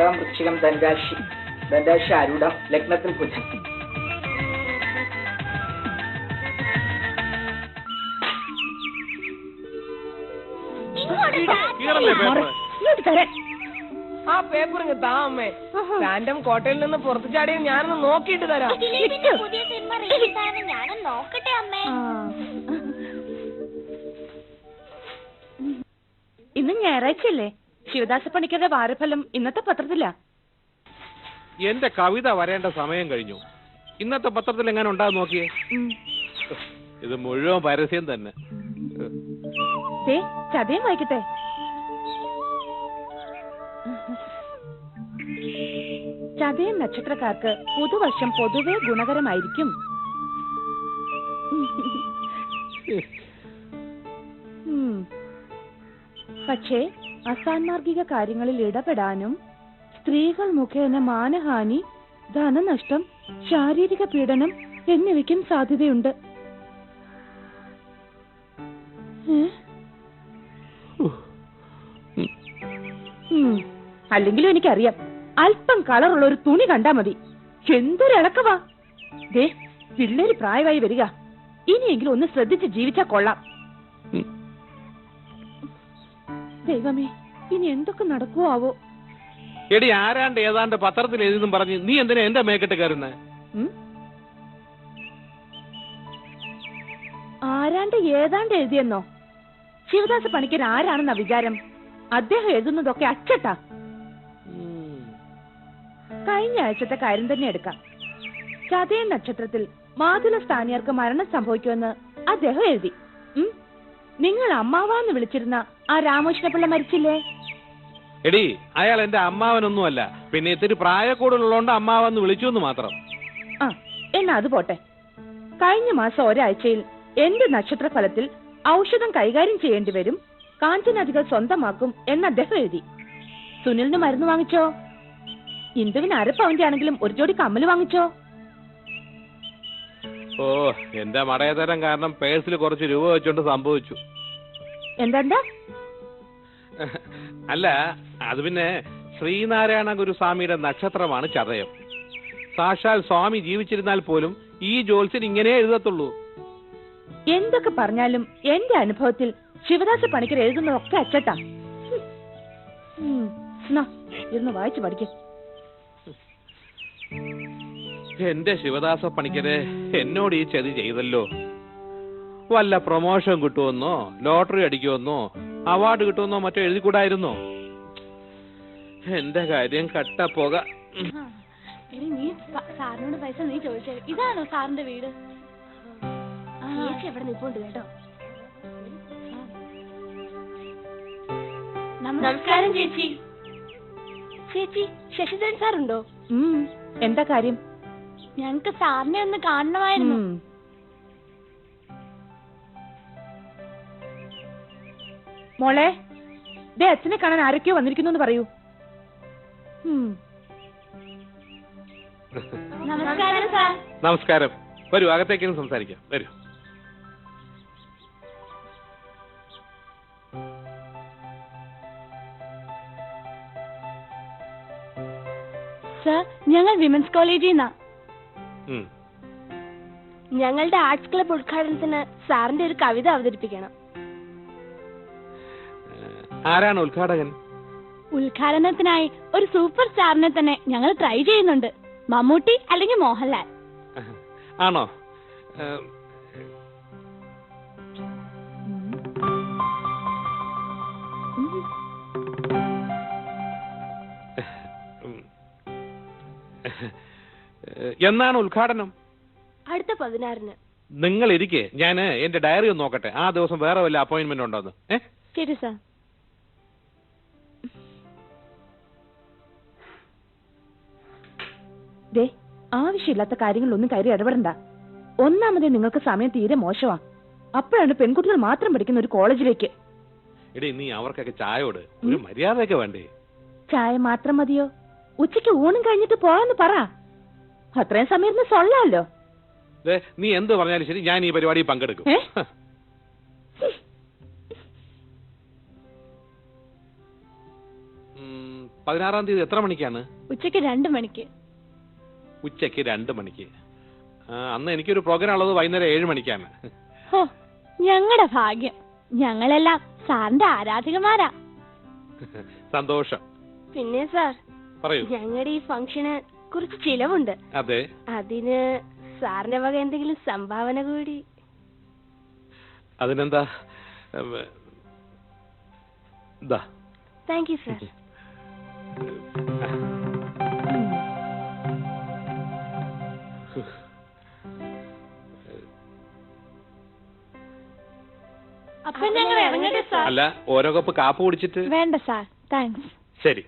കർക്കിടകം വൃശ്ചികം ധനരാശി ധനരാശി ആരൂഢം ലഗ്നത്തിൽ തരാൻ. ആ paper താമേ random കോട്ടയിൽ നിന്ന് പുറത്തു ചാടിയ ഞാനൊന്ന് നോക്കിയിട്ട് തരാം. ഇന്ന് ഞായറാഴ്ചയല്ലേ? ശിവദാസ പണിക്കരുടെ വാരഫലം ഇന്നത്തെ പത്രത്തില. എന്റെ കവിത വരേണ്ട സമയം കഴിഞ്ഞു. ഇന്നത്തെ പത്രത്തിൽ എങ്ങനെ ഉണ്ടാകും നോക്കിയേ? ഇത് മുഴുവൻ പരസ്യം തന്നെ. ചതയം വായിക്കട്ടെ. ചതയം നക്ഷത്രക്കാർക്ക് പുതുവർഷം പൊതുവെ ഗുണകരമായിരിക്കും. പക്ഷേ അസാൻമാർഗിക കാര്യങ്ങളിൽ ഇടപെടാനും സ്ത്രീകൾ മുഖേന മാനഹാനി ധനനഷ്ടം ശാരീരിക പീഡനം എന്നിവയ്ക്കും സാധ്യതയുണ്ട്. അല്ലെങ്കിലും എനിക്കറിയാം. അല്പം കളറുള്ള ഒരു തുണി കണ്ടാ മതി. എന്തൊരു ഇളക്കവാ ദേ പിള്ളേര് പ്രായമായി വരിക. ഇനിയെങ്കിലും ഒന്ന് ശ്രദ്ധിച്ച് ജീവിച്ചാ കൊള്ളാം. ദൈവമേ ഇനി എന്തൊക്കെ നടക്കുവോ എടി ആരാണ്ട് ഏതാണ്ട് പത്രത്തിൽ എഴുതും പറഞ്ഞ് നീ എന്തിനാ എന്റെ മേക്കെട്ട് കയറുന്നേ? ആരാണ്ട് ഏതാണ്ട് എഴുതിയെന്നോ? ശിവദാസ് പണിക്കർ ആരാണെന്ന വിചാരം? അദ്ദേഹം എഴുതുന്നതൊക്കെ അച്ചട്ടാ. കഴിഞ്ഞ ആഴ്ചത്തെ കാര്യം തന്നെ എടുക്കാം. ചതയൻ നക്ഷത്രത്തിൽ മാതുല സ്ഥാനിയർക്ക് മരണം സംഭവിക്കുമെന്ന് അദ്ദേഹം എഴുതി. ഉം? നിങ്ങൾ അമ്മാവാന്ന് വിളിച്ചിരുന്ന ആ രാമകൃഷ്ണപിള്ള മരിച്ചില്ലേ? എടി അയാൾ എന്റെ അമ്മാവനൊന്നുമല്ല. പിന്നെ ഇത്തിരി പ്രായക്കൂടുതലുള്ളതുകൊണ്ട് അമ്മാവെന്ന് വിളിച്ചു എന്ന് മാത്രം. ആ എന്നാ അത് പോട്ടെ. കഴിഞ്ഞ മാസം ഒരാഴ്ചയിൽ എന്റെ നക്ഷത്രഫലത്തിൽ ഔഷധം കൈകാര്യം ചെയ്യേണ്ടി വരും കാഞ്ചനധികൾ സ്വന്തമാക്കും എന്ന് അദ്ദേഹം എഴുതി. സുനിലിന് മരുന്ന് വാങ്ങിച്ചോ? ഇന്ദുവിന് അരപ്പവന്റെ പവന്റെ ആണെങ്കിലും ഒരു ജോഡി കമ്മൽ വാങ്ങിച്ചോ? ഓ എന്റെ മടയതരം കാരണം പേഴ്സിൽ കുറച്ച് രൂപ വെച്ചോണ്ട് സംഭവിച്ചു. എന്താ? അല്ല അത് പിന്നെ ശ്രീനാരായണ ഗുരുസ്വാമിയുടെ നക്ഷത്രമാണ് ചതയം. സാക്ഷാൽ സ്വാമി ജീവിച്ചിരുന്നാൽ പോലും ഈ ജോത്സ്യൻ ഇങ്ങനെ എഴുതത്തുള്ളൂ. എന്തൊക്കെ പറഞ്ഞാലും എന്റെ അനുഭവത്തിൽ ശിവദാസ പണിക്കർ എഴുതുന്നതൊക്കെ അച്ചട്ടാ. ഇരുന്ന് വായിച്ചു പഠിക്ക. എന്റെ ശിവദാസ പണിക്കരെ എന്നോട് ഈ ചതി ചെയ്തല്ലോ. വല്ല പ്രൊമോഷൻ കിട്ടുമെന്നോ ലോട്ടറി അടിക്കുമെന്നോ അവാർഡ് കിട്ടുമെന്നോ മറ്റോ എഴുതിക്കൂടായിരുന്നോ? എന്റെ കാര്യം കട്ട പോക. നീ സാറിനോട് പൈസ നീ ചോദിച്ചേ. ഇതാണോ സാറിന്റെ വീട്? എവിടെ നിൽപ്പുണ്ട് കേട്ടോ. നമസ്കാരം ചേച്ചി. ചേച്ചി ശശിധരൻ സാറുണ്ടോ. എന്താ കാര്യം? ഞങ്ങക്ക് സാറിനെ ഒന്ന് കാണണമായിരുന്നു. മോളെ ദേ അച്ഛനെ കാണാൻ ആരൊക്കെയോ വന്നിരിക്കുന്നു എന്ന് പറയൂ. നമസ്കാരം സാർ. നമസ്കാരം. വരൂ അകത്തേക്ക് സംസാരിക്കാം. വരൂ. സർ ഞങ്ങൾ വിമൻസ് കോളേജിൽ. ഞങ്ങളുടെ ആർട്സ് ക്ലബ് ഉദ്ഘാടനത്തിന് സാറിന്റെ ഒരു കവിത അവതരിപ്പിക്കണം. ആരാണ് ഉദ്ഘാടകൻ? ഉദ്ഘാടനത്തിനായി ഒരു സൂപ്പർ സ്റ്റാറിനെ തന്നെ ഞങ്ങൾ ട്രൈ ചെയ്യുന്നുണ്ട്. മമ്മൂട്ടി അല്ലെങ്കിൽ മോഹൻലാൽ. ആണോ? എന്നാണ് ഉദ്ഘാടനം? അടുത്ത പതിനാറിന്. നിങ്ങൾ ഇരിക്കെ ഞാൻ എന്റെ ഡയറി ഒന്ന് നോക്കട്ടെ. ആ ദിവസം വേറെ വല്ല അപ്പോയിന്റ്മെന്റ് ഉണ്ടോന്ന്. ഏ? ശരി സാർ. ദേ ആവശ്യമില്ലാത്ത കാര്യങ്ങളിലൊന്നും കയറി ഇടപെടണ്ട. ഒന്നാമതേ നിങ്ങൾക്ക് സമയം തീരെ മോശമാ. അപ്പോഴാണ് പെൺകുട്ടികൾ മാത്രം പഠിക്കുന്ന ഒരു കോളേജിലേക്ക്. എടീ നീ അവർക്കൊക്കെ ചായയോട് ഒരു മര്യാദയൊക്കെ വേണ്ടേ? ചായ മാത്രം മതിയോ? ഉച്ചയ്ക്ക് ഊണും കഴിഞ്ഞിട്ട് പോവാന്ന് പറ. അത്രയും സമയം ഇരുന്ന് സൊള്ളാലോ നീ എന്ത് പറഞ്ഞാലും ശരി ഞാൻ ഈ പരിപാടി പങ്കെടുക്കും. ഏ? ഹ. ഉം, പതിനാറാം തീയതി എത്ര മണിക്കാണ്? ഉച്ചയ്ക്ക് രണ്ട് മണിക്ക്. ഉച്ചയ്ക്ക് രണ്ട് മണിക്ക്. ആ, അന്ന് എനിക്കൊരു പ്രോഗ്രാം ഉള്ളത് വൈകുന്നേരം ഏഴ് മണിക്കാണ്. ഹോ ഞങ്ങളുടെ ഭാഗ്യം. ഞങ്ങളെല്ലാം സാറിന്റെ ആരാധകന്മാരാ. സന്തോഷം. പിന്നെ സാർ പറയൂ. ഞങ്ങളുടെ ഈ ഫംഗ്ഷന് കുറച്ച് ചിലവുണ്ട്. അതെ. അതിന് സാറിന്റെ വക എന്തെങ്കിലും സംഭാവന കൂടി. അതിനെന്താ? ദാ. താങ്ക് യു സാർ അപ്പൊ ഞങ്ങൾ ഇറങ്ങട്ടെ സാർ? അല്ല ഓരോ കപ്പ് കാപ്പ് കുടിച്ചിട്ട്? വേണ്ട സാർ. താങ്ക്സ് ശരി.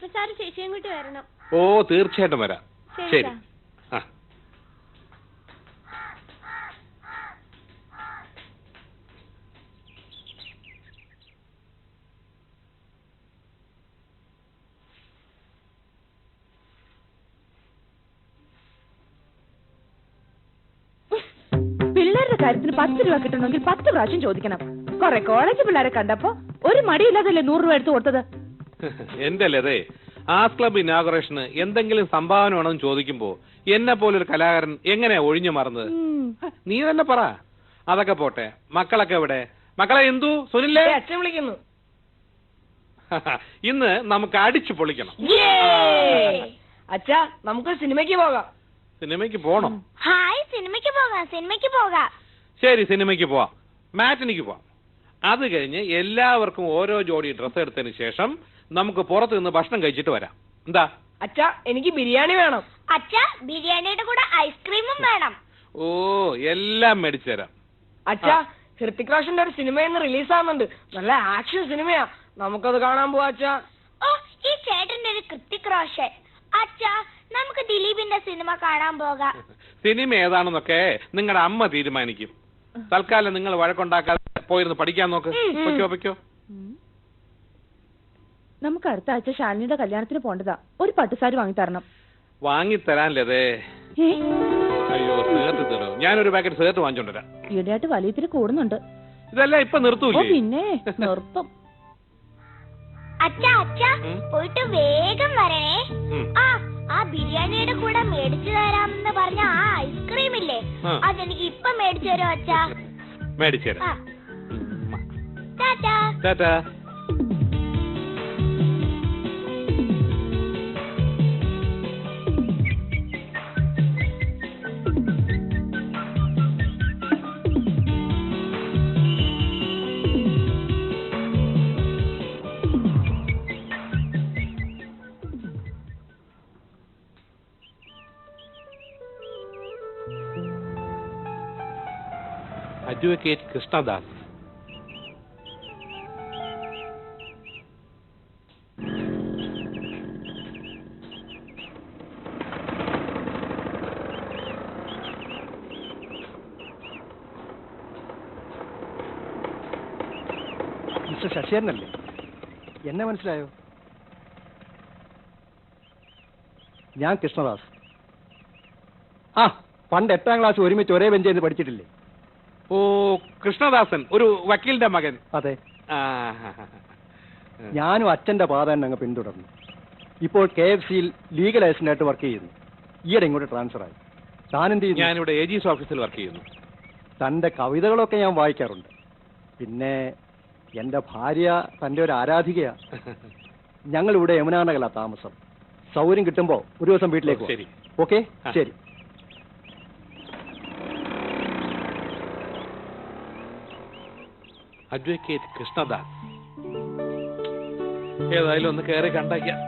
അപ്പൊ സാർ ചേച്ചിയും വരണം. ഓ തീർച്ചയായിട്ടും വരാം. ശരി ശരി. സാർ ആ. പിള്ളേരുടെ കാര്യത്തിന് പത്ത് രൂപ കിട്ടണമെങ്കിൽ പത്ത് പ്രാവശ്യം ചോദിക്കണം. കുറെ കോളേജ് പിള്ളേരെ കണ്ടപ്പോ ഒരു മടിയില്ലാതല്ലേ നൂറ് രൂപ എടുത്തു കൊടുത്തത്? എന്റെ അല്ലേ ആസ് ക്ലബ് ഇനാഗുറേഷന് എന്തെങ്കിലും സംഭാവന വേണമെന്ന് ചോദിക്കുമ്പോ എന്നെ പോലൊരു കലാകാരൻ എങ്ങനെയാ ഒഴിഞ്ഞു മറന്നത്? നീ തന്നെ പറ. അതൊക്കെ പോട്ടെ. മക്കളൊക്കെ എവിടെ? മക്കളെ എന്തു? സുനില്ലേ? അച്ഛൻ വിളിക്കുന്നു. ഇന്ന് നമുക്ക് അടിച്ചു പൊളിക്കണം. അച്ഛാ നമുക്ക് സിനിമയ്ക്ക് പോകാം. സിനിമയ്ക്ക് പോണോ? ഹായ് സിനിമയ്ക്ക് പോകാം സിനിമയ്ക്ക് പോകാം. ശരി സിനിമയ്ക്ക് പോവാം. മാറ്റിനിക്ക് പോവാം. അത് കഴിഞ്ഞ് എല്ലാവർക്കും ഓരോ ജോഡി ഡ്രസ്സ് എടുത്തതിന് ശേഷം നമുക്ക് പുറത്തു നിന്ന് ഭക്ഷണം കഴിച്ചിട്ട് വരാം. എന്താ? അച്ഛാ എനിക്ക് ബിരിയാണി വേണം. അച്ഛാ ബിരിയാണിയുടെ കൂടെ ഐസ്ക്രീമും വേണം. ഓ എല്ലാം മേടിച്ചു തരാം. അച്ഛാ ഹൃത്തിക് റോഷന്റെ ഒരു സിനിമ ഇന്ന് റിലീസ് ആവുന്നുണ്ട് നല്ല ആക്ഷൻ സിനിമയാ. നമുക്കത് കാണാൻ പോവാ അച്ഛാ. ഓ ഈ ചേട്ടന്റെ ഒരു കൃത്തിക് റോഷൻ. അച്ഛാ നമുക്ക് ദിലീപിന്റെ സിനിമ കാണാൻ പോകാം. സിനിമ ഏതാണെന്നൊക്കെ നിങ്ങളുടെ അമ്മ തീരുമാനിക്കും. തൽക്കാലം നിങ്ങൾ വഴക്കുണ്ടാക്കാതെ പോയിരുന്ന് പഠിക്കാൻ നോക്ക്. പൊയ്ക്കോ പൊയ്ക്കോ. നമുക്ക് അടുത്ത ആഴ്ച ശാലിനിയുടെ കല്യാണത്തിന് പോണ്ടതാ ഒരു പട്ടുസാരി വാങ്ങിത്തരണം. വാങ്ങിത്തരാനല്ലേ ഏ? അയ്യോ സേർട്ട് തരോ ഞാനൊരു പാക്കറ്റ് സേർട്ട് വാങ്ങിച്ചോണ്ടരാം ഈയിടെയായിട്ട് വലിയ ഇത്തിരി കൂടുന്നുണ്ട്. ഇതെല്ലാം ഇപ്പൊ ഓ നിർത്തൂലേ പിന്നെ നിർത്തും. അച്ഛ അച്ഛ പോയിട്ട് വേഗം വരണേ. ആ ആ ബിരിയാണിയുടെ കൂടെ മേടിച്ചു തരാമെന്ന് പറഞ്ഞ ആ ഐസ്ക്രീം ഇല്ലേ. അതെനിക്ക് ഇപ്പൊ മേടിച്ചു തരോ അച്ഛാ? മേടിച്ചു തരാം. ആ. Tata. Tata K Krishnadas mister ശശിധരനല്ലേ എന്നെ മനസ്സിലായോ? ഞാൻ കൃഷ്ണദാസ്. ആ പണ്ട് എട്ടാം ക്ലാസ് ഒരുമിച്ച് ഒരേ ബെഞ്ചിൽ നിന്ന് പഠിച്ചിട്ടില്ലേ? ഓ കൃഷ്ണദാസൻ ഒരു വക്കീലിന്റെ മകൻ. അതെ. ഞാനും അച്ഛന്റെ പാത തന്നെ അങ്ങ് പിന്തുടർന്നു. ഇപ്പോൾ കെ എഫ് സിയിൽ ലീഗൽ ഏജന്റായിട്ട് വർക്ക് ചെയ്യുന്നു. ഈയിടെ ഇങ്ങോട്ട് ട്രാൻസ്ഫർ ആയി. താനെന്ത് ചെയ്യുന്നു? ഞാനിവിടെ എ ജിസ് ഓഫീസിൽ വർക്ക് ചെയ്യുന്നു. തന്റെ കവിതകളൊക്കെ ഞാൻ വായിക്കാറുണ്ട്. പിന്നെ എന്റെ ഭാര്യ തന്റെ ഒരു ആരാധികയാ. ഞങ്ങൾ ഇവിടെ യമുനാനകല താമസം. സൗകര്യം കിട്ടുമ്പോ ഒരു ദിവസം വീട്ടിലേക്ക് ശരി. ഓക്കെ? ശരി. അഡ്വക്കേറ്റ് കൃഷ്ണദാസ്. ഏതായാലും ഒന്ന് കയറി കണ്ടേക്കാം.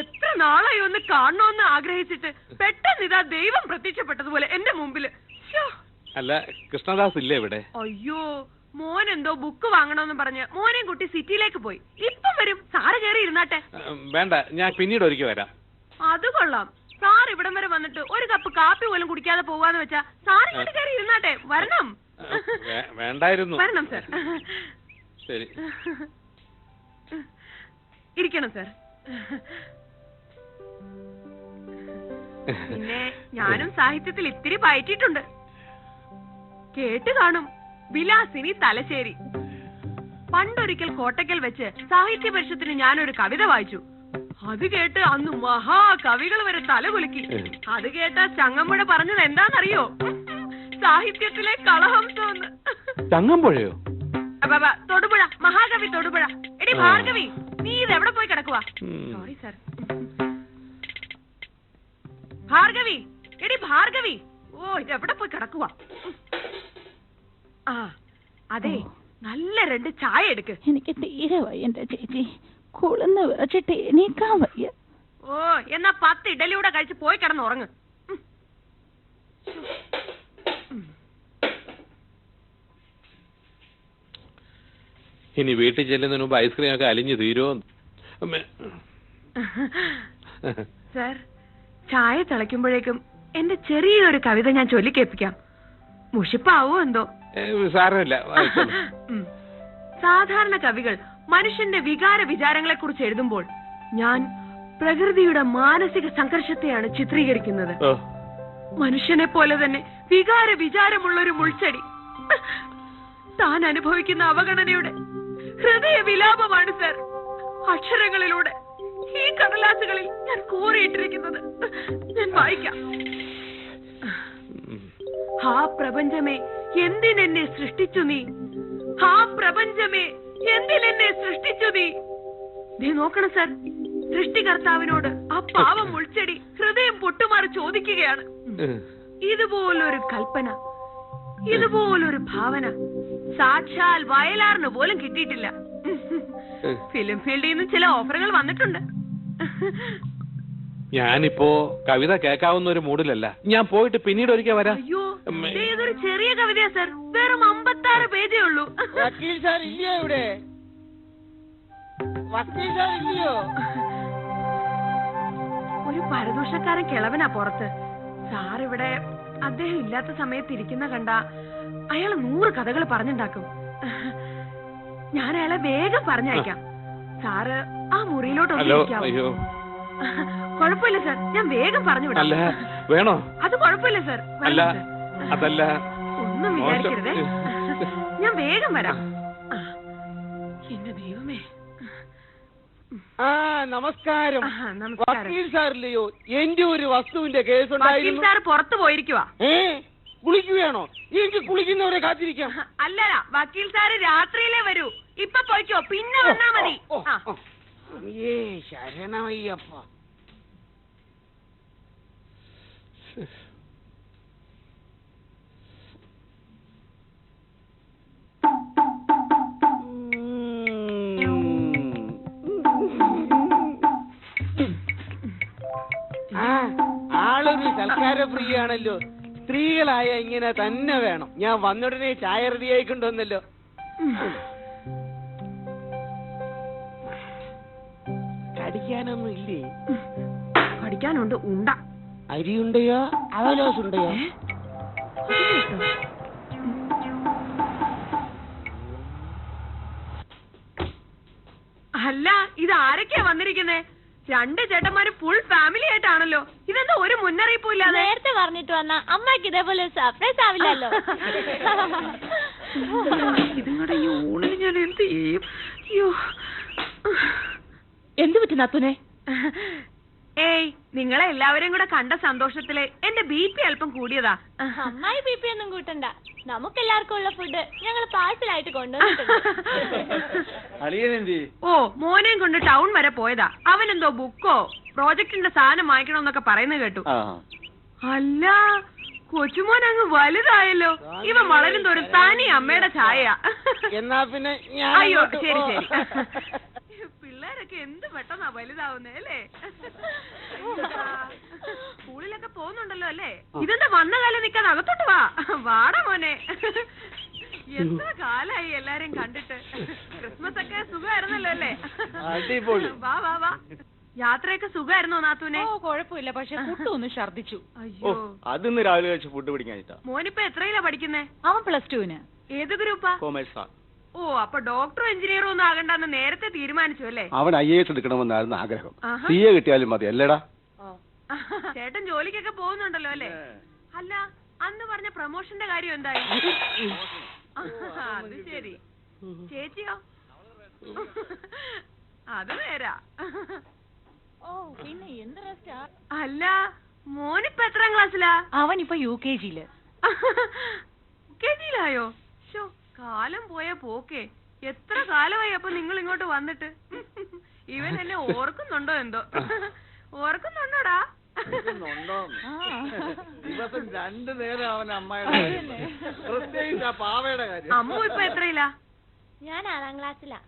എത്ര നാളായി ഒന്ന് കാണണമെന്ന് ആഗ്രഹിച്ചിട്ട് പെട്ടെന്ന് ഇതാ ദൈവം പ്രത്യക്ഷപ്പെട്ടതുപോലെ എന്റെ മുമ്പിൽ. അല്ല കൃഷ്ണദാസ് ഇല്ലേ ഇവിടെ? അയ്യോ മോൻ എന്തോ ബുക്ക് വാങ്ങണമെന്ന് പറഞ്ഞ് മോനെയും കുട്ടി സിറ്റിയിലേക്ക് പോയി. ഇപ്പം വരും. സാറ് കയറി ഇരുന്നാട്ടെ. വേണ്ട. ഞാൻ പിന്നീട് ഒരുക്കി വരാം. അത് കൊള്ളാം. സാർ ഇവിടം വരെ വന്നിട്ട് ഒരു കപ്പ് കാപ്പി പോലും കുടിക്കാതെ പോവാന്ന് വെച്ചാ സാർ ഇങ്ങോട്ട് കയറി ഇരുന്നാട്ടെ. വരണം. വേണ്ടായിരുന്നു. വരണം സർ ശരി. ഇരിക്കണം സർ പിന്നെ ഞാനും സാഹിത്യത്തിൽ ഇത്തിരി പയറ്റിയിട്ടുണ്ട്. കേട്ട് കാണും. വിലാസിനി തലശ്ശേരി. പണ്ടൊരിക്കൽ കോട്ടയ്ക്കൽ വെച്ച് സാഹിത്യ പരിഷത്തിന് ഞാനൊരു കവിത വായിച്ചു. അത് കേട്ട് അന്ന് മഹാകവികൾ വരെ തലകുലുക്കി. അത് കേട്ട ചങ്ങമ്പുഴ പറഞ്ഞത് എന്താണെന്നറിയോ? സാഹിത്യത്തിലെ കളഹംസം ചങ്ങമ്പുഴയോ? തൊടുപുഴ മഹാകവി തൊടുപുഴ. എടി ഭാർഗവി നീ ഇത് എവിടെ പോയി കിടക്കുവാ? സോറി സർ ഭാർഗവി എടി ഭാർഗവി. ഓ ഇത് എവിടെ പോയി കിടക്കുവാ? ആ അതെ നല്ല രണ്ട് ചായ എടുക്ക്. എനിക്ക് തീരെ വയ്യ എന്റെ ചേച്ചി. കുളിന്ന് വിറച്ചിട്ട് എണീക്കാൻ വയ്യ. ഓ എന്നാ പത്ത് ഇഡലിയൂടെ കഴിച്ച് പോയി കിടന്ന് ഉറങ്ങ്. ഇനി വീട്ടിൽ ചെല്ലുന്നതിന് മുമ്പ് ഐസ്ക്രീം ഒക്കെ അലിഞ്ഞു തീരുമോ സർ ചായ തിളയ്ക്കുമ്പോഴേക്കും എന്റെ ചെറിയൊരു കവിത ഞാൻ ചൊല്ലിക്കേപ്പിക്കാം മുഷിപ്പാവോ എന്തോ? സാരമില്ല സാധാരണ കവികൾ മനുഷ്യന്റെ വികാര വിചാരങ്ങളെ കുറിച്ച് എഴുതുമ്പോൾ ഞാൻ പ്രകൃതിയുടെ മാനസിക സംഘർഷത്തെയാണ് ചിത്രീകരിക്കുന്നത്. മനുഷ്യനെ പോലെ തന്നെ വികാര വിചാരമുള്ള ഒരു മുൾച്ചെടി. താൻ അനുഭവിക്കുന്ന അവഗണനയുടെ ഹൃദയ വിലാപമാണ് സർ. അക്ഷരങ്ങളിലൂടെ ഈ കടലാസുകളിൽ ഞാൻ കോറിയിട്ടിരിക്കുന്നത്. ഞാൻ വായിക്കാം. ആ പ്രപഞ്ചമേ എന്തിനെന്നെ സൃഷ്ടിച്ചു നീ? ആ പ്രപഞ്ചമേ എന്തിനെന്നെ സൃഷ്ടിച്ചു നീ? നീ നോക്കണം സർ സൃഷ്ടികർത്താവിനോട് ആ പാവം മുൾച്ചെടി ഹൃദയം പൊട്ടുമാറി ചോദിക്കുകയാണ്. ഇതുപോലൊരു കൽപ്പന ഇതുപോലൊരു ഭാവന സാക്ഷാൽ വയലാറിന് പോലും കിട്ടിയിട്ടില്ല. ഫിലിം ഫീൽഡിൽ നിന്ന് ചില ഓഫറുകൾ വന്നിട്ടുണ്ട്. ഞാനിപ്പോ കവിത കേൾക്കാവുന്ന ഒരു മൂഡിലല്ല. ഞാൻ പോയിട്ട് പിന്നീട് ഒരിക്കൽ വരാം. ദേ ഇതൊരു ചെറിയ കവിതയാ സർ. വെറും അമ്പത്താറ് പേജേ ഉള്ളൂ. വക്കീൽ സാർ ഇല്ലയോ ഇവിടെ? വക്കീൽ സാർ ഇല്ലയോ? ഒരു പരദൂഷക്കാരൻ കിളവനാ പുറത്ത്. സാർ ഇവിടെ അദ്ദേഹം ഇല്ലാത്ത സമയത്ത് ഇരിക്കുന്ന കണ്ട അയാൾ നൂറ് കഥകൾ പറഞ്ഞുണ്ടാക്കും. ഞാൻ അയാളെ വേഗം പറഞ്ഞയക്കാം. സാറ് ആ മുറിയിലോട്ട് ഒന്ന് ഹലോ ഇരിക്കാവോ? അയ്യോ. കുഴപ്പമില്ല സാർ. ഞാൻ വേഗം പറഞ്ഞു വിടാം അല്ല വേണോ? അത് കുഴപ്പമില്ല സാർ. വരണം അല്ല സാർ. അതല്ല. ഒന്നും വിചാരിക്കരുത്. ഞാൻ വേഗം വരാം. ആ, എന്റെ ദൈവമേ. ആ നമസ്കാരം. ആ, നമസ്കാരം. വക്കീൽ സാറില്ലയോ? എന്റെ ഒരു വസ്തുവിന്റെ കേസ് വക്കീൽ ഉണ്ടായിരുന്നു. സാർ പുറത്തു പോയിരിക്കുവാ. ഏ? കുളിക്കുകയാണോ? എനിക്ക് കുളിക്കുന്നവരെ കാത്തിരിക്കാം. അല്ലല്ല വക്കീൽ സാറ് രാത്രിയിലേ വരൂ. ഇപ്പൊ പോയിക്കോ പിന്നെ വന്നാ മതി. ഓ, ആ. ഓ. ഏ ശരണമയ്യപ്പ. ആളൊരു സൽക്കാര പ്രിയാണല്ലോ സ്ത്രീകളായ ഇങ്ങനെ തന്നെ വേണം. ഞാൻ വന്നുടനെ ചായ റെഡി ആയിക്കൊണ്ടുവന്നല്ലോ. കടിക്കാനൊന്നും ഇല്ലേ കടിക്കാനുണ്ട് ഉണ്ട. അരിയുണ്ടയോ? അവലോസുണ്ടയോ അല്ല ഇത് ആരൊക്കെയാ വന്നിരിക്കുന്നേ? രണ്ട് ചേട്ടന്മാര് ഫുൾ ഫാമിലി ആയിട്ടാണല്ലോ. ഇതെന്താ ഒരു മുന്നറിയിപ്പും ഇല്ലാതെ നേരത്തെ പറഞ്ഞിട്ട് വന്ന അമ്മയ്ക്ക് ഇതേപോലെ സർപ്രൈസ് ആവില്ലല്ലോ. ഇതിങ്ങടെ ഈ ഊണിന് ഞാൻ എന്ത് ചെയ്യും? എന്ത് എന്തു അത്തുനെ ഏയ് നിങ്ങളെ എല്ലാവരെയും കൂടെ കണ്ട സന്തോഷത്തിൽ എന്റെ ബി പി അല്പം കൂടിയതാ. അമ്മായി ബി പി ഒന്നും കൂട്ടണ്ട. നമുക്ക് എല്ലാവർക്കും ഉള്ള ഫുഡ് ഞങ്ങൾ പാഴ്സലായിട്ട് കൊണ്ടുവന്നിട്ടുണ്ട്. ഓ മോനെയും കൊണ്ട് ടൗൺ വരെ പോയതാ. അവനെന്തോ ബുക്കോ പ്രോജക്ടിന്റെ സാധനം വാങ്ങിക്കണമെന്നൊക്കെ പറയുന്നത് കേട്ടു. അല്ല കൊച്ചുമോൻ അങ്ങ് വലുതായല്ലോ. ഇവ വളരും തോറും തനി അമ്മയുടെ ഛായ എന്നാ പിന്നെ ഞാൻ അയ്യോ ശരി ശരി. പിള്ളേരൊക്കെ എന്ത് പെട്ടെന്നാ വലുതാവുന്നേ അല്ലേ? സ്കൂളിലൊക്കെ പോകുന്നുണ്ടല്ലോ അല്ലേ? ഇതെന്താ വന്ന കാലം നിക്കാൻ അകത്തോട്ട് വാ. വാടാ മോനെ. എത്ര കാലായി എല്ലാരെയും കണ്ടിട്ട്? ക്രിസ്മസ് ഒക്കെ സുഖമായിരുന്നല്ലോ അല്ലേ. വാ വാ വാ. യാത്രയൊക്കെ സുഖമായിരുന്നോ നാത്തൂനെ? ഓ കുഴപ്പമില്ല പക്ഷെ ഒന്ന് ഛർദിച്ചു അയ്യോ. അതിന്ന് രാവിലെ കഴിച്ച് ഫുഡ് പിടിക്കാൻ മോനിപ്പോ എത്രയിലാ പഠിക്കുന്നേ? അവൻ പ്ലസ് ടുവിന്. ഏത് ഗ്രൂപ്പാ? കോമേഴ്സാ. ഓ അപ്പൊ ഡോക്ടറോ എഞ്ചിനീയറോ ഒന്നും ആകണ്ടെന്ന് നേരത്തെ തീരുമാനിച്ചു അല്ലേ? അവൻ ഐ എസ് എടുക്കണമെന്നായിരുന്നു ആഗ്രഹം. ആഹാ. സി എ കിട്ടിയാലും മതി അല്ലേടാ? ചേട്ടൻ ജോലിക്കൊക്കെ പോകുന്നുണ്ടല്ലോ അല്ലേ? അല്ല അന്ന് പറഞ്ഞ പ്രൊമോഷന്റെ കാര്യം എന്തായി? അത് ശരി. ചേച്ചിയോ? അത് നേരാ. ഓ പിന്നെ എന്ത് റെസ്റ്റാ അല്ല മോനിപ്പ എത്രാം ക്ലാസ്സിലാ? അവൻ ഇപ്പൊ യു കെ ജിയിൽ. കെജിയിലായോ ശോ കാലം പോയ പോക്കേ. എത്ര കാലമായി അപ്പൊ നിങ്ങൾ ഇങ്ങോട്ട് വന്നിട്ട്? ഇവൻ എന്നെ ഓർക്കുന്നുണ്ടോ എന്തോ? ഓർക്കുന്നുണ്ടോടാ? ദിവസം രണ്ടു നേരം അവൻ അമ്മയുടെ പ്രത്യേകിച്ച് ആ പാവയുടെ കാര്യം. അമ്മ ഇപ്പൊ എത്രയിലാ? ഞാൻ ആറാം ക്ലാസ്സിലാ.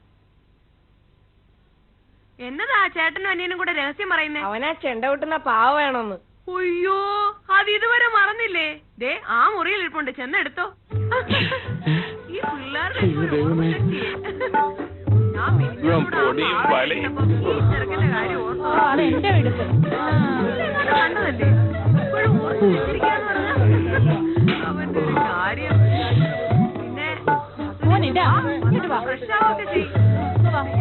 എന്നതാ ചേട്ടനും അനിയനും കൂടെ രഹസ്യം പറയുന്നേ? അവനാ ചെണ്ട കൂട്ടുന്ന പാവ വേണമെന്ന് അയ്യോ അത് ഇതുവരെ മറന്നില്ലേ? ദേ ആ മുറിയിൽ ഇരിപ്പുണ്ട്. ചെന്നെടുത്തോ ഈ പിള്ളേരുടെ ഒരു ഓർമ്മശക്തിയെ. ഞാൻ മിനിഞ്ഞാന്നൂടെ ആ പൊടിയും പാവ വലയും. കണ്ടപ്പോ ഈ ചെറുക്കന്റെ കാര്യം ഓർത്തു. അത് എന്റെ വീടുത്ത് ഇതെങ്ങാണ്ട് കണ്ടതല്ലേ? ഇപ്പോഴും ഓർത്ത് വെച്ചിരിക്കാന്ന് പറഞ്ഞാ അവന്റെ ഒരു കാര്യം. പിന്നെ മോൻ ഇതാ ഇങ്ങോട്ട് വാ. ഫ്രഷ് ആവൊക്കെ ചെയ്യും.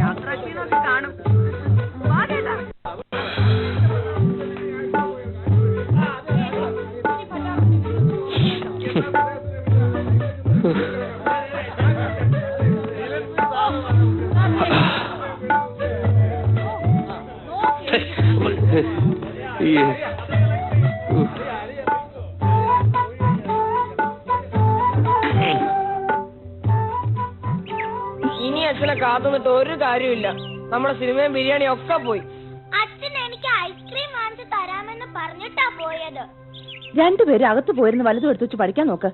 യാത്ര ക്ഷീണമൊക്കെ കാണും. വാ ചേട്ടാ. ഇനി അച്ഛനെ കാത്തുനിട്ട് ഒരു കാര്യമില്ല നമ്മുടെ സിനിമയും ബിരിയാണി ഒക്കെ പോയി. അച്ഛൻ എനിക്ക് ഐസ്ക്രീം വാങ്ങിച്ചു തരാമെന്ന് പറഞ്ഞിട്ടാ പോയത്. രണ്ടുപേരും അകത്ത് പോയിരുന്ന് വലതും എടുത്തു വെച്ച് പഠിക്കാൻ നോക്ക്.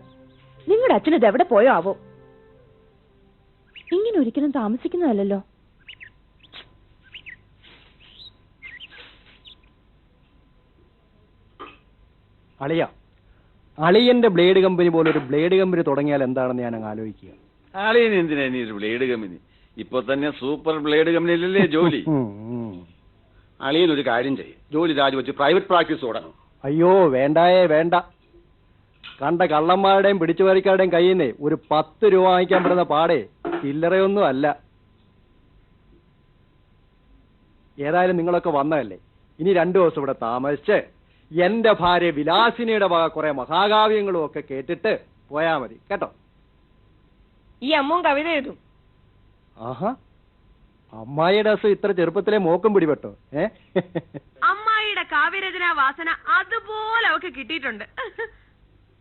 നിങ്ങളുടെ അച്ഛനത് ഇത് എവിടെ പോയോ ആവോ? ഇങ്ങനെ ഒരിക്കലും താമസിക്കുന്നതല്ലല്ലോ. അളിയ അളിയന്റെ ബ്ലേഡ് കമ്പനി പോലെ ഒരു ബ്ലേഡ് കമ്പനി തുടങ്ങിയാൽ എന്താണെന്ന് ഞാൻ അങ്ങ് ആലോചിക്കുക. അളിയന് എന്തിനാ ഇനി ഒരു ബ്ലേഡ് കമ്പനി? ഇപ്പൊ തന്നെ സൂപ്പർ ബ്ലേഡ് കമ്പനിയിലല്ലേ ജോലി. അളിയൻ ഒരു കാര്യം ചെയ്യും. ജോലി രാജിവെച്ച് പ്രൈവറ്റ് പ്രാക്ടീസ് തുടങ്ങും. അയ്യോ വേണ്ടായേ വേണ്ട. കണ്ട കള്ളന്മാരുടെയും പിടിച്ചുപറിക്കാരുടെയും കയ്യിൽ നിന്ന് ഒരു പത്ത് രൂപ വാങ്ങിക്കാൻ പറ്റുന്ന പാടേ ചില്ലറയൊന്നും അല്ല. ഏതായാലും നിങ്ങളൊക്കെ വന്നതല്ലേ? ഇനി രണ്ടു ദിവസം ഇവിടെ താമസിച്ച്. എന്റെ ഭാര്യ വിലാസിനിയുടെ വക കുറെ മഹാകാവ്യങ്ങളും ഒക്കെ കേട്ടിട്ട് പോയാ മതി. കേട്ടോ? ഈ അമ്മും കവിത എഴുതും. ആഹാ. അമ്മായിയുടെ അസുഖം ഇത്ര ചെറുപ്പത്തിലെ മോക്കും പിടിപെട്ടോ? ഏ? അമ്മായിയുടെ കാവ്യരചനാ വാസന അതുപോലെ അവക്ക് കിട്ടിയിട്ടുണ്ട്.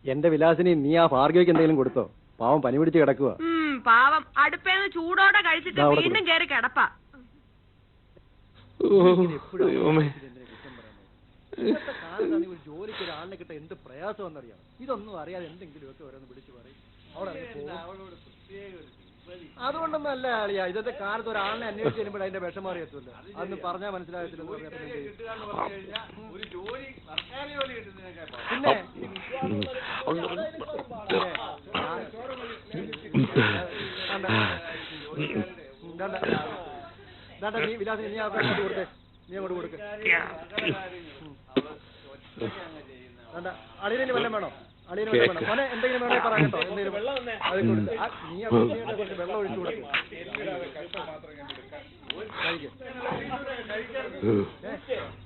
എന്റെ വിലാസിനി നീ ആ ഭാർഗവിക്ക് എന്തെങ്കിലും കൊടുത്തോ? പാവം പനി പിടിച്ച് കിടക്കുക പാവം. അടുപ്പേന്ന് ചൂടോടെ കഴിച്ചിട്ട് വീണ്ടും കയറി അവിടെ ജോലിക്ക് ഒരാളിനെ കിട്ടാൻ എന്ത് പ്രയാസമെന്നറിയാം ഇതൊന്നും അറിയാതെ എന്തെങ്കിലും ഒക്കെ ഓരോന്ന് വിളിച്ചു പറയും. അവിടെ ഇറങ്ങി പോകും. അതുകൊണ്ടൊന്നും അല്ല ആളിയാ ഇന്നത്തെ കാലത്ത് ഒരാളിനെ അന്വേഷിച്ച് കഴിയുമ്പോൾ അതിന്റെ വിഷമം അറിയത്തില്ല. അന്ന് പറഞ്ഞാൽ മനസ്സിലാകത്തില്ലെന്ന് പറഞ്ഞാൽ പിന്നെ വിലാസം ഇനി അങ്ങോട്ട് കൊടുത്തേ. നീ അങ്ങോട്ട് കൊടുക്ക്. അളിയന് വേണോ? അളിയന് വല്ലതും വേണോ? മോനെ എന്തെങ്കിലും വേണോ പറയാം കേട്ടോ. എന്തെങ്കിലും നീ കുറച്ച് വെള്ളം ഒഴിച്ചു കൊടുക്ക്.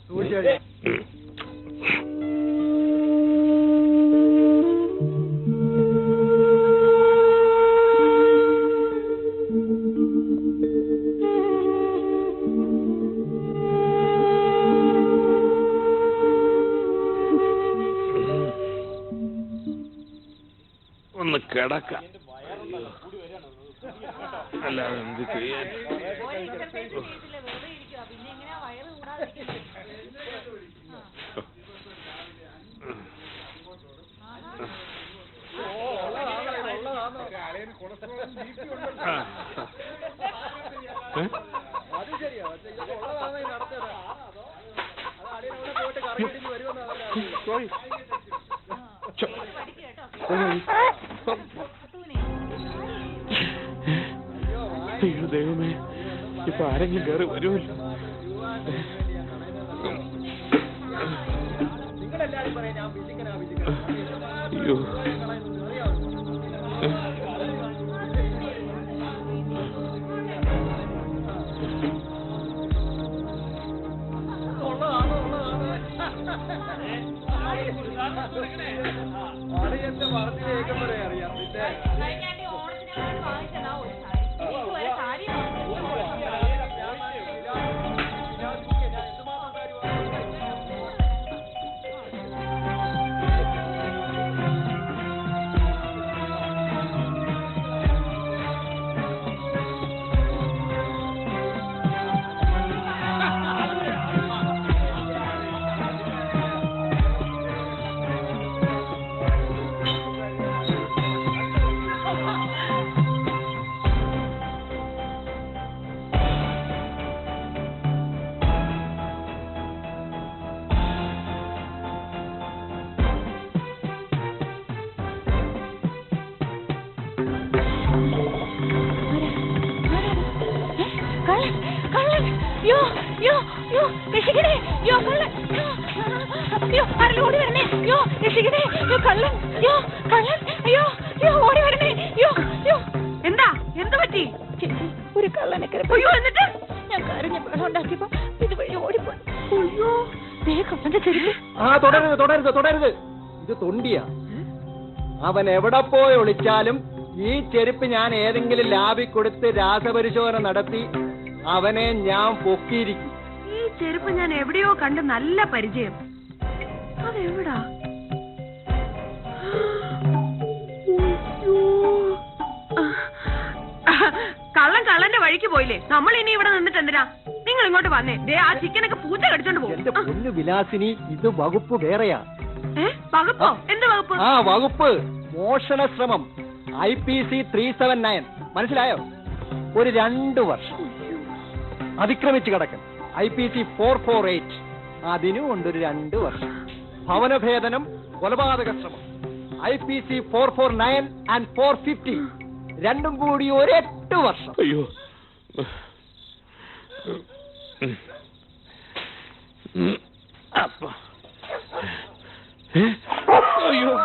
സൂക്ഷിച്ച് കിടക്കാം. അല്ലാതെ എന്ത് ചെയ്യാൻ? ആ. ദൈവമേ ഇപ്പൊ ആരെങ്കിലും കയറി വരുമല്ല അയ്യോ. അറിയാം. പിന്നെ ഓടി വരണേ. യോ രക്ഷിക്കണേ. യോ കള്ളൻ. യോ കള്ളൻ. അയ്യോ യോ ഓടി വരണേ. യോ യോ എന്താ? എന്ത് പറ്റി? ഒരു കള്ളനെ അയ്യോ എന്നിട്ട്? ഞാൻ കരഞ്ഞ ബഹളം ഉണ്ടാക്കിയപ്പോ ഇതുവഴി ഓടിപ്പോയി. അയ്യോ ദേ കള്ളന്റെ ചെരുപ്പ് ആ തുടരുത് തുടരുത് തുടരുത് ഇത് തൊണ്ടിയാ. അവൻ എവിടെ പോയി ഒളിച്ചാലും ഈ ചെരുപ്പ് ഞാൻ ഏതെങ്കിലും ലാബിൽ കൊടുത്ത് രാസപരിശോധന നടത്തി അവനെ ഞാൻ പൊക്കിയിരിക്കും. ചെരുപ്പ് ഞാൻ എവിടെയോ കണ്ട് നല്ല പരിചയം. അതെവിടാ? കള്ളൻ കള്ളന്റെ വഴിക്ക് പോയില്ലേ? നമ്മൾ ഇനി ഇവിടെ നിന്നിട്ട് എന്തിനാ? നിങ്ങൾ ഇങ്ങോട്ട് വന്നേ. ദേ ആ ചിക്കനൊക്കെ പൂച്ച കടിച്ചോണ്ട് പോകും. വിലാസിനി ഇത് വകുപ്പ് വേറെയാ. വകുപ്പോ? എന്ത് വകുപ്പ്? ആ വകുപ്പ്. മോഷണ ശ്രമം. I P C three seven nine. മനസ്സിലായോ? ഒരു രണ്ടു വർഷം. അതിക്രമിച്ച് കിടക്കും I P C four four eight അതിനും ഉണ്ട് ഒരു രണ്ട് വർഷം. ഭവനഭേദനം കൊലപാതക ശ്രമം I P C four four nine and four fifty രണ്ടും കൂടി ഒരു എട്ട് വർഷം. അയ്യോ. അപ്പൊ. അയ്യോ.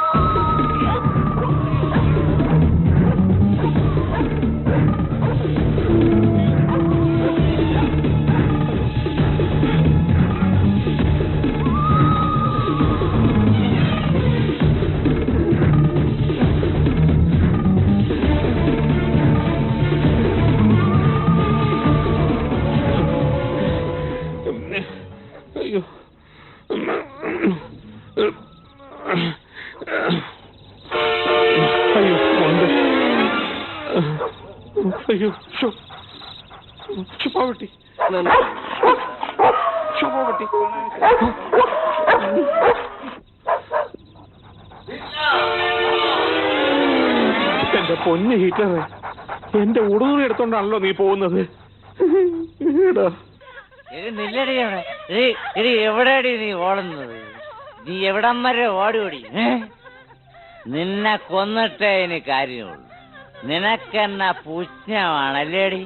എന്റെ ഉടുതുണി എടുത്തോണ്ടാണല്ലോ നീ പോകുന്നത്? നീ ഓടുന്നത്? നീ എവിടം വരെ ഓടി നിന്നെ കൊന്നിട്ടേ ഇനി കാര്യമുള്ളൂ. നിനക്കെന്നാ പുച്ഛമാണല്ലേടി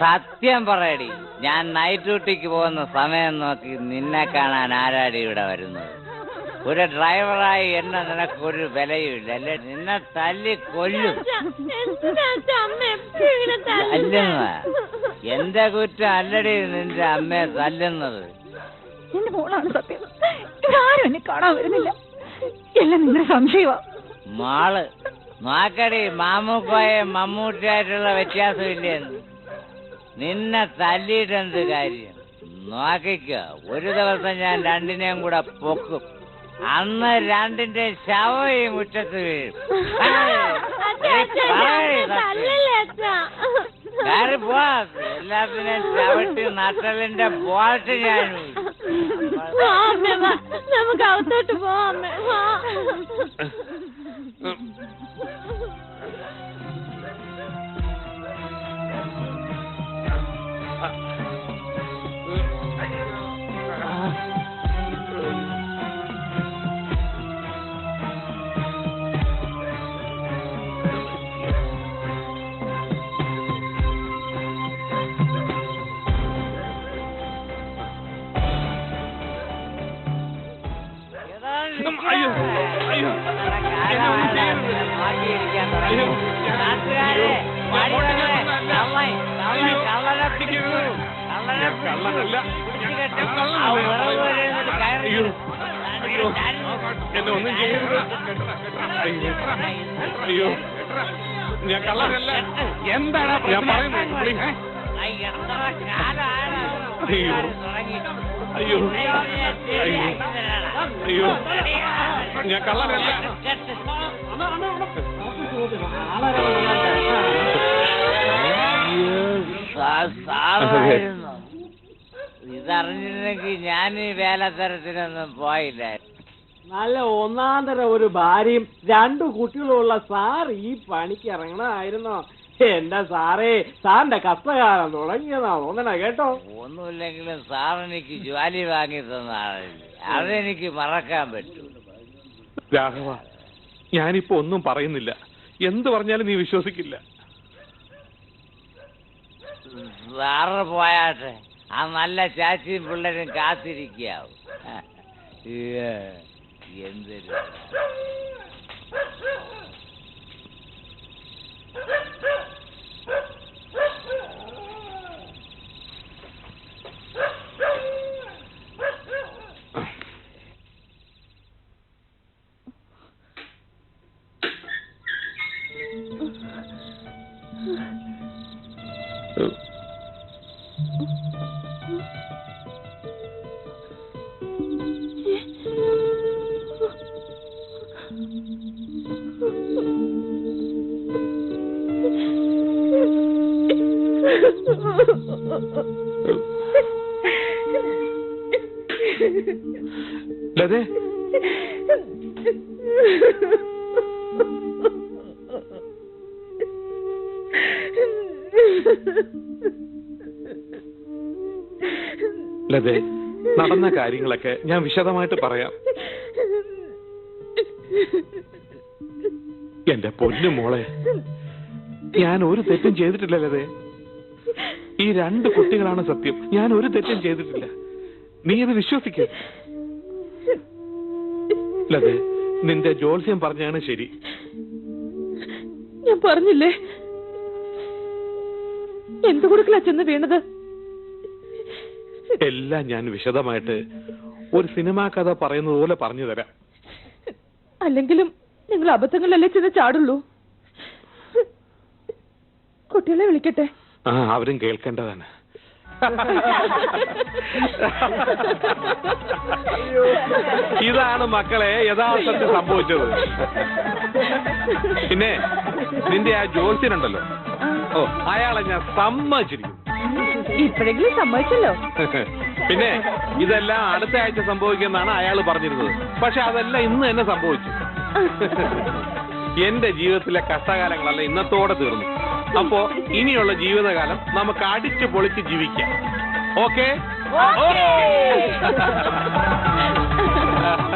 സത്യം പറയടി ഞാൻ നൈറ്റ് ഡ്യൂട്ടിക്ക് പോകുന്ന സമയം നോക്കി നിന്നെ കാണാൻ ആരാടി ഇവിടെ വരുന്നത്? ഒരു ഡ്രൈവറായി എന്നെ നിനക്കൊരു വിലയുമില്ല അല്ലെ? നിന്നെ തല്ലി കൊല്ലും. എന്റെ കുറ്റം? അല്ലടി നിന്റെ അമ്മയെ തല്ലുന്നത്. എന്റെ മോളാണ് സത്യം. എന്നെ കാണാൻ വരുന്നില്ല. എല്ലാം നിങ്ങളുടെ സംശയമാ. മാൾ നോക്കടി മാമൂക്കോയെ മമ്മൂട്ടിയായിട്ടുള്ള വ്യത്യാസമില്ലേന്ന് നിന്നെ തല്ലിയിട്ടെന്ത് കാര്യം? നോക്കിക്കോ ഒരു ദിവസം ഞാൻ രണ്ടിനെയും കൂടെ പൊക്കും. അന്ന് രണ്ടിന്റെ ഈ മുറ്റത്ത് വീഴും. കയറി പോ എല്ലാത്തിനെയും ചവിട്ടി നട്ടലിന്റെ ബോൾട്ട് ഞാൻ നമുക്ക് അകത്തോട്ട് പോവാം എന്നെ ഒന്നും ചെയ്യരുത്. അയ്യോ. അയ്യോ. ഞാൻ കള്ളനല്ല. എന്താണ് ഞാൻ പറയുന്നത് അയ്യോ. അയ്യോ. അയ്യോ, ഞാൻ കള്ളനല്ല. ഇതറിഞ്ഞിരുന്നെങ്കിൽ ഞാൻ ഈ വേലത്തരത്തിനൊന്നും പോയില്ല നല്ല ഒന്നാന്തര ഒരു ഭാര്യയും രണ്ടു കുട്ടികളുള്ള സാർ ഈ പണിക്ക് ഇറങ്ങണമായിരുന്നോ. എന്റെ സാറേ സാറിന്റെ കഷ്ടകാലം തുടങ്ങിയതാ തോന്നണ കേട്ടോ? ഒന്നുമില്ലെങ്കിലും സാർ എനിക്ക് ജോലി വാങ്ങി തന്ന അതെനിക്ക് മറക്കാൻ പറ്റൂ. രാഘവ ഞാനിപ്പോ ഒന്നും പറയുന്നില്ല. എന്ത് പറഞ്ഞാലും നീ വിശ്വസിക്കില്ല. സാറ് പോയാട്ടെ. ആ നല്ല ചാച്ചിയും പിള്ളേരും കാത്തിരിക്കാവും എന്തൊരു ലതേ നടന്ന കാര്യങ്ങളൊക്കെ ഞാൻ വിശദമായിട്ട് പറയാം. എന്റെ പൊന്നു മോളെ ഞാൻ ഒരു തെറ്റും ചെയ്തിട്ടില്ല ലതേ ഈ രണ്ട് കുട്ടികളാണ് സത്യം. ഞാൻ ഒരു തെറ്റും ചെയ്തിട്ടില്ല. നീ അത് വിശ്വസിക്കേ. നിന്റെ ജോത്സ്യം പറഞ്ഞാണ് ശരി. ഞാൻ പറഞ്ഞില്ലേ? എന്ത് കൊടുക്കല ചെന്ന് വീണത്? എല്ലാം ഞാൻ വിശദമായിട്ട് ഒരു സിനിമാ കഥ പറയുന്നത് പോലെ പറഞ്ഞു തരാം. അല്ലെങ്കിലും നിങ്ങൾ അബദ്ധങ്ങളല്ലേ ചെന്ന് ചാടുള്ളൂ? കുട്ടികളെ വിളിക്കട്ടെ. ആ അവരും കേൾക്കേണ്ടതാണ്. ഇതാണ് മക്കളെ യഥാർത്ഥത്തിൽ സംഭവിച്ചത്. പിന്നെ നിന്റെ ആ ജോത്സ്യനുണ്ടല്ലോ. ഓ അയാളെ ഞാൻ സമ്മതിച്ചിരിക്കും ഇപ്പോഴെങ്കിലും സമ്മതിച്ചല്ലോ. പിന്നെ ഇതെല്ലാം അടുത്ത ആഴ്ച സംഭവിക്കുമെന്നാണ് അയാൾ പറഞ്ഞിരുന്നത്. പക്ഷെ അതെല്ലാം ഇന്ന് തന്നെ സംഭവിച്ചു. എന്റെ ജീവിതത്തിലെ കഷ്ടകാലങ്ങളല്ല ഇന്നത്തോടെ തീർന്നു. അപ്പോ ഇനിയുള്ള ജീവിതകാലം നമുക്ക് അടിച്ചു പൊളിച്ച് ജീവിക്കാം. ഓക്കെ. ഓക്കേ.